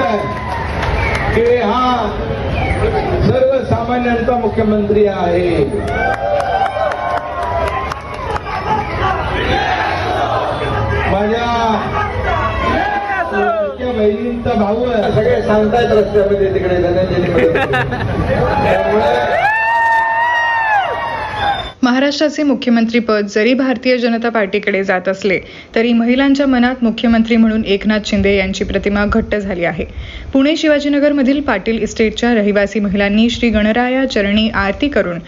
आहे की हा सर्वसामान्यांचा मुख्यमंत्री आहे माझ्या बहिणींचा भाऊ आहे सगळे सांगतायत रस्त्यामध्ये तिकडे धनंजय मुंडे. त्यामुळे महाराष्ट्राचे मुख्यमंत्रीपद जरी भारतीय जनता पार्टीकडे जात असले तरी महिलांच्या मनात मुख्यमंत्री म्हणून एकनाथ शिंदे यांची प्रतिमा घट्ट झाली आहे. पुणे शिवाजीनगरमधील पाटील इस्टेटच्या रहिवासी महिलांनी श्री गणराया चरणी आरती करून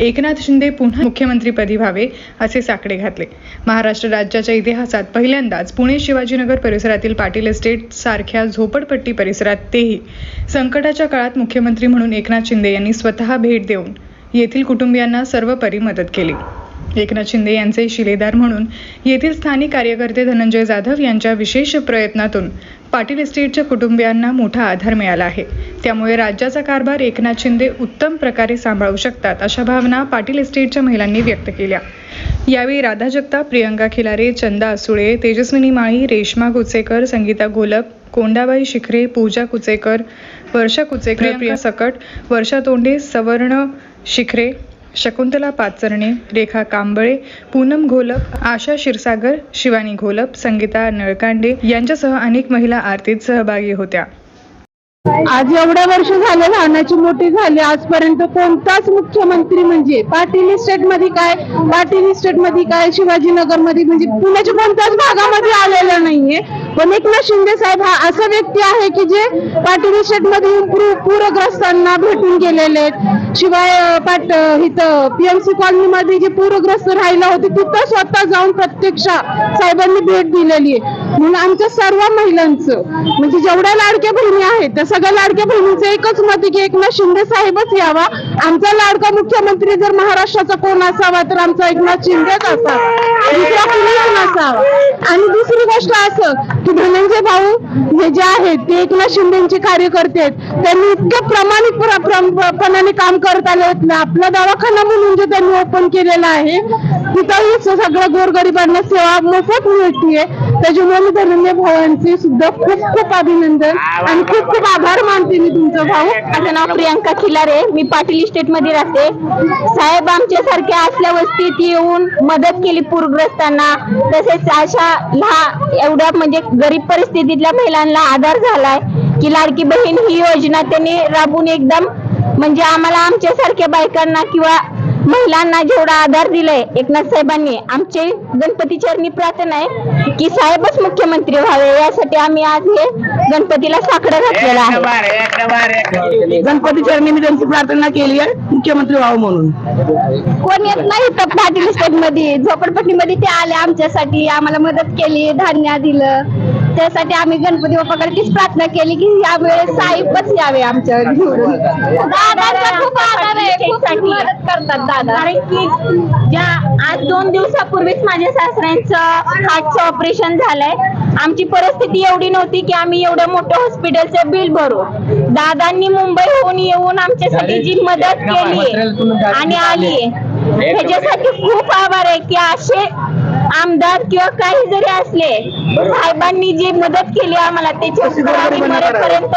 एकनाथ शिंदे पुन्हा मुख्यमंत्रीपदी व्हावे असे साकडे घातले. महाराष्ट्र राज्याच्या इतिहासात पहिल्यांदाच पुणे शिवाजीनगर परिसरातील पाटील एस्टेट सारख्या झोपडपट्टी परिसरात तेही संकटाच्या काळात मुख्यमंत्री म्हणून एकनाथ शिंदे यांनी स्वतः भेट देऊन येथील कुटुंबियांना सर्वपरी मदत केली. एकनाथ शिंदे यांचे शिलेदार म्हणून येथील स्थानिक कार्यकर्ते धनंजय जाधव यांच्या विशेष प्रयत्नातून पाटील इस्टेटच्या कुटुंबियांना मोठा आधार मिळाला आहे. त्यामुळे राज्याचा कारभार एकनाथ शिंदे उत्तम प्रकारे सांभाळू शकतात अशा भावना पाटील इस्टेटच्या महिलांनी व्यक्त केल्या. यावेळी राधा जगताप प्रियंका खिलारे चंदा असुळे तेजस्विनी माळी रेश्मा कुचेकर संगीता घोलप कोंडाबाई शिखरे पूजा कुचेकर वर्षा कुचेकर प्रिया सकट वर्षा तोंडे सवर्ण शिखरे शकुंतला पाचरणे रेखा कांबळे पूनम घोलप आशा क्षीरसागर शिवानी घोलप संगीता नळकांडे यांच्यासह अनेक महिला आरतीत सहभागी होत्या. आज एवढ्या वर्ष झाले लहानाची मोठी झाली. आजपर्यंत कोणताच मुख्यमंत्री म्हणजे पाटील इस्टेटमध्ये काय पाटील इस्टेटमध्ये काय शिवाजीनगरमध्ये म्हणजे पुण्याच्या कोणत्याच भागामध्ये आलेला नाहीये. पण एकनाथ शिंदे साहेब हा असा व्यक्ती आहे की जे पाटील इस्टेटमध्ये पूरग्रस्तांना भेटून गेलेले आहेत. शिवाय पाट इथं पीएमसी कॉलनी मध्ये जे पूरग्रस्त राहिला होते तिथं स्वतः जाऊन प्रत्यक्ष साहेबांनी भेट दिलेली आहे. म्हणून आमच्या सर्व महिलांचं म्हणजे जेवढ्या लाडक्या बहिणी आहेत त्या सगळ्या लाडक्या बहिणीचं एकच मत आहे की एकनाथ शिंदे साहेबच यावा. आमचा लाडका मुख्यमंत्री जर महाराष्ट्राचा कोण असावा तर आमचा एकनाथ शिंदेच असावा. दुसरा असावा. आणि दुसरी गोष्ट असं की धनंजय भाऊ हे जे आहेत ते एकनाथ शिंदेचे कार्यकर्ते आहेत. त्यांनी इतक्या प्रामाणिकपणाने काम करत आले आहेत ना. आपला दवाखाना म्हणून जे त्यांनी ओपन केलेला आहे तिथंही सगळ्या गोरगरिबांना सेवा मोफत मिळतीये. त्याच्यामुळे मी धनंजय भावांचे सुद्धा खूप खूप अभिनंदन आणि खूप खूप आभार मानते मी तुमचा भाऊ. माझं नाव प्रियांका खिलारे. मी पाटील इस्टेटमध्ये राहते. साहेब आमच्या सारख्या असल्या वस्तीत येऊन मदत केली पूरग्रस्तांना. तसेच अशा लहा एवढ्या म्हणजे गरीब परिस्थितीतल्या महिलांना आधार झालाय की लाडकी बहीण ही योजना त्यांनी राबवून एकदम म्हणजे आम्हाला आमच्या सारख्या बायकांना किंवा महिलांना जेवढा आधार दिलाय एकनाथ साहेबांनी आमचे गणपती चरणी प्रार्थना आहे की साहेबच मुख्यमंत्री व्हावे यासाठी आम्ही आज हे गणपतीला साकडं घातलेलं आहे. गणपती चरणी मी त्यांची प्रार्थना केली आहे मुख्यमंत्री व्हावं म्हणून. कोण येत नाही तर पाटील स्टेटमध्ये झोपडपट्टीमध्ये ते आले आमच्यासाठी आम्हाला मदत केली धान्य दिलं. त्यासाठी आम्ही गणपती बाप्पाकडे तीच प्रार्थना केली की यावेळेस साहेबच यावे आमच्या निवडून दादांचा खूप आधार आहे खूप मदत करतात दादा. कारण की ज्या आज दोन दिवसापूर्वीच माझ्या सासऱ्यांचं हार्टचं ऑपरेशन झालंय. आमची परिस्थिती एवढी नव्हती की आम्ही एवढं मोठं हॉस्पिटलचं बिल भरू. दादांनी मुंबईहून येऊन आमच्यासाठी जी मदत केली आणि आली ह्याच्यासाठी खूप आभार आहे की असे आमदार किंवा काही जरी असले साहेबांनी जी मदत केली आम्हाला त्याची सुद्धा आम्ही मरेपर्यंत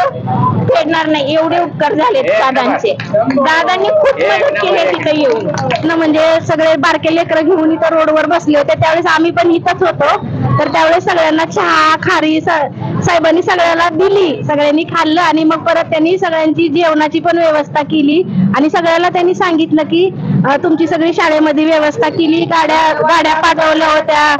फेडणार नाही. एवढे उपकार झाले दादांचे. दादांनी खूप मदत केली तिथे येऊन. न म्हणजे सगळे बारके लेकरं घेऊन इथं रोडवर बसले होते. त्यावेळेस आम्ही पण इथंच होतो. तर त्यावेळेस सगळ्यांना चहा खारी साहेबांनी सगळ्याला दिली. सगळ्यांनी खाल्लं आणि मग परत त्यांनी सगळ्यांची जेवणाची पण व्यवस्था केली. आणि सगळ्याला त्यांनी सांगितलं की तुमची सगळी शाळेमध्ये व्यवस्था केली गाड्या गाड्या पाठवल्या होत्या.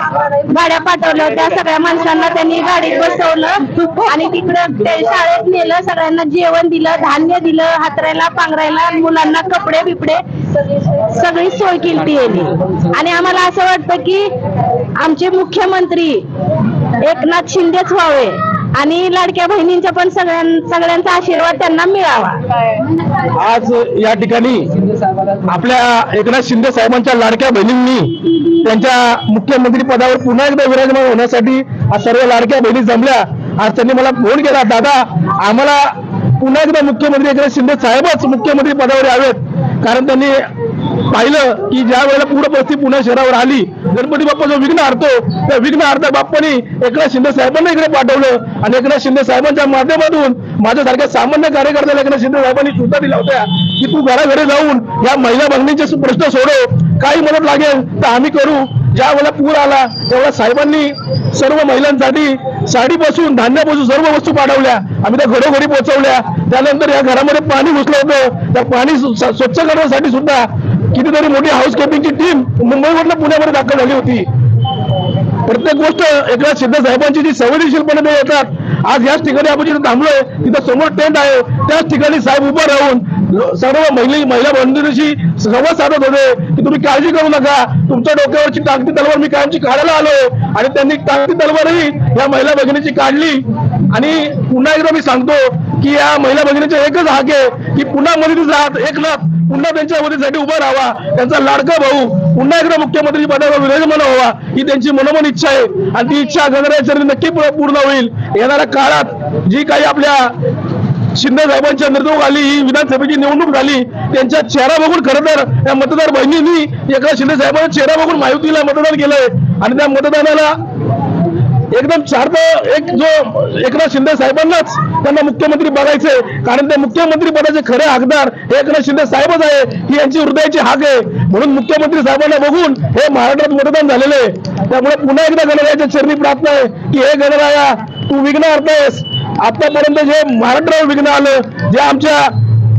गाड्या पाठवल्या होत्या. सगळ्या माणसांना त्यांनी गाडीत बसवलं आणि तिकडं ते शाळेत नेलं सगळ्यांना जेवण दिलं धान्य दिलं हातरायला पांघरायला मुलांना कपडे बिपडे सगळी सोय केली ती आणि आम्हाला असं वाटतं की आमचे मुख्यमंत्री एकनाथ शिंदेच व्हावे. आणि लाडक्या बहिणींच्या पण सगळ्यां सगळ्यांचा आशीर्वाद त्यांना मिळावा. आज या ठिकाणी आपल्या एकनाथ शिंदे साहेबांच्या लाडक्या बहिणींनी त्यांच्या मुख्यमंत्री पदावर पुन्हा एकदा विराजमान होण्यासाठी आज सर्व लाडक्या बहिणी जमल्या. आज त्यांनी मला फोन केला दादा आम्हाला पुन्हा एकदा मुख्यमंत्री एकनाथ शिंदे साहेबच मुख्यमंत्री पदावर यावेत. कारण त्यांनी पाहिलं की ज्या वेळेला पूर परिस्थिती पुणे शहरावर आली गणपती बाप्पा जो विघ्न हरतो त्या विघ्न हरता बाप्पानी एकनाथ शिंदे साहेबांना इकडे पाठवलं. आणि एकनाथ शिंदे साहेबांच्या माध्यमातून माझ्यासारख्या सामान्य कार्यकर्त्याला एकनाथ शिंदे साहेबांनी सुद्धा दिल्या होत्या की तू घराघरी जाऊन या महिला मागणीचे प्रश्न सोडव. काही मदत लागेल तर आम्ही करू. ज्या वेळेला पूर आला त्यावेळेला साहेबांनी सर्व महिलांसाठी साडीपासून धान्यापासून सर्व वस्तू पाठवल्या. आम्ही त्या घरोघरी पोहोचवल्या. त्यानंतर या घरामध्ये पाणी घुसलं होतं. त्या पाणी स्वच्छ करण्यासाठी सुद्धा कितीतरी मोठी हाऊसकीपिंगची टीम मुंबईमधल्या पुण्यामध्ये दाखल झाली होती. प्रत्येक गोष्ट एकनाथ शिंदे साहेबांची जी संवेदनशीलपणे ते येतात. आज याच ठिकाणी आपण जिथे थांबलोय तिथं समोर टेंट आहे. त्याच ठिकाणी साहेब उभं राहून सर्व महिला महिला बंधूंशी संवाद साधत होते की तुम्ही काळजी करू नका. तुमच्या डोक्यावरची टाकती तलवार मी कायमची काढायला आलो आणि त्यांनी टाकती तलवारही या महिला भगिनीची काढली. आणि पुन्हा एकदा मी सांगतो की या महिला भगिनीचा एकच हाक आहे की पुन्हा मध्ये जात लाख. पुन्हा त्यांच्या मदतीसाठी उभा राहावा. त्यांचा लाडका भाऊ पुन्हा एकदा मुख्यमंत्री पदावर विराजमान व्हावा. ही त्यांची मनोमन इच्छा आहे. आणि ती इच्छा गणराज नक्की पूर्ण होईल. येणाऱ्या काळात जी काही आपल्या शिंदे साहेबांच्या नेतृत्वाखाली ही विधानसभेची निवडणूक झाली त्यांच्या चेहरा बघून खरं तर या मतदार बहिणींनी एका शिंदे साहेबांचा चेहरा बघून मायुतीला मतदान केलंय. आणि त्या मतदानाला एकदम सार्थ एक जो एकनाथ शिंदे साहेबांनाच त्यांना मुख्यमंत्री बघायचे. कारण ते मुख्यमंत्री पदाचे खरे हकदार हे एकनाथ शिंदे साहेबच आहे. ही यांची हृदयाची हाक आहे. म्हणून मुख्यमंत्री साहेबांना बघून हे महाराष्ट्रात मतदान झालेलं आहे. त्यामुळे पुन्हा एकदा गणरायाच्या चरणी प्रार्थना आहे की हे गणराया तू विघ्न हरतोयस आतापर्यंत जे महाराष्ट्रावर विघ्न आलं जे आमच्या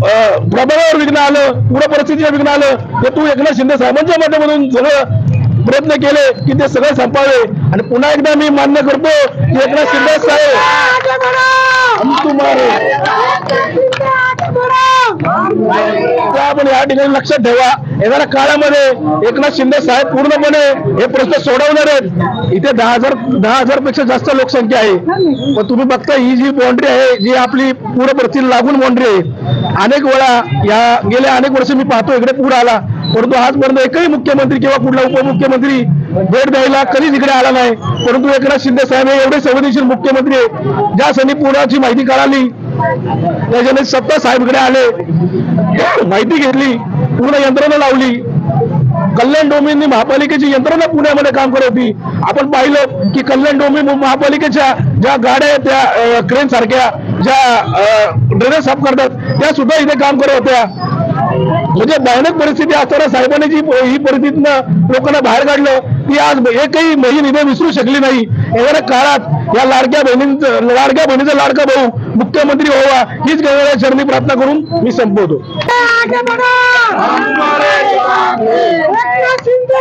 प्रभावावर विघ्न आलं पूर परिस्थितीवर विघ्न आलं ते तू एकनाथ शिंदे साहेबांच्या माध्यमातून सगळं प्रयत्न केले की ते सगळं संपावे. आणि पुन्हा एकदा मी मान्य करतो की एकनाथ शिंदे साहेब हम तुम्हारे त्या आपण या ठिकाणी लक्षात ठेवा. येणाऱ्या काळामध्ये एकनाथ शिंदे साहेब पूर्णपणे हे प्रश्न सोडवणार आहेत. इथे दहा हजार दहा हजारपेक्षा जास्त लोकसंख्या आहे. पण तुम्ही बघता ही जी बाउंड्री आहे जी आपली पूर्ण परिस्थिती लागून बाउंड्री आहे. अनेक वेळा या गेल्या अनेक वर्ष मी पाहतो इकडे पूर आला. परंतु आजपर्यंत एकही मुख्यमंत्री किंवा कुठला उपमुख्यमंत्री भेट द्यायला कधीच इकडे आला नाही. परंतु एकनाथ शिंदे साहेब हे एवढे संवेदनशील मुख्यमंत्री आहे ज्या सनी पुराची माहिती कळाली त्याच्याने सत्ता साहेबकडे आले. माहिती घेतली पूर्ण यंत्रणा लावली. कल्याण डोंबिवली महापालिकेची यंत्रणा पुण्यामध्ये काम करत होती. आपण पाहिलं की कल्याण डोंबिवली महापालिकेच्या ज्या गाड्या त्या क्रेन सारख्या ज्या ड्रेनेज साफ करतात त्या सुद्धा इथे काम करत होत्या. म्हणजे भयानक परिस्थिती असताना साहेबांनी जी ही परिस्थितीनं लोकांना बाहेर काढलं ती आज एकही बहीण इथे विसरू शकली नाही. येणाऱ्या काळात या लाडक्या बहिणींचं लाडक्या बहिणीचा लाडका भाऊ मुख्यमंत्री व्हावा हीच गणराया चरणी प्रार्थना करून मी संपवतो. शिंदे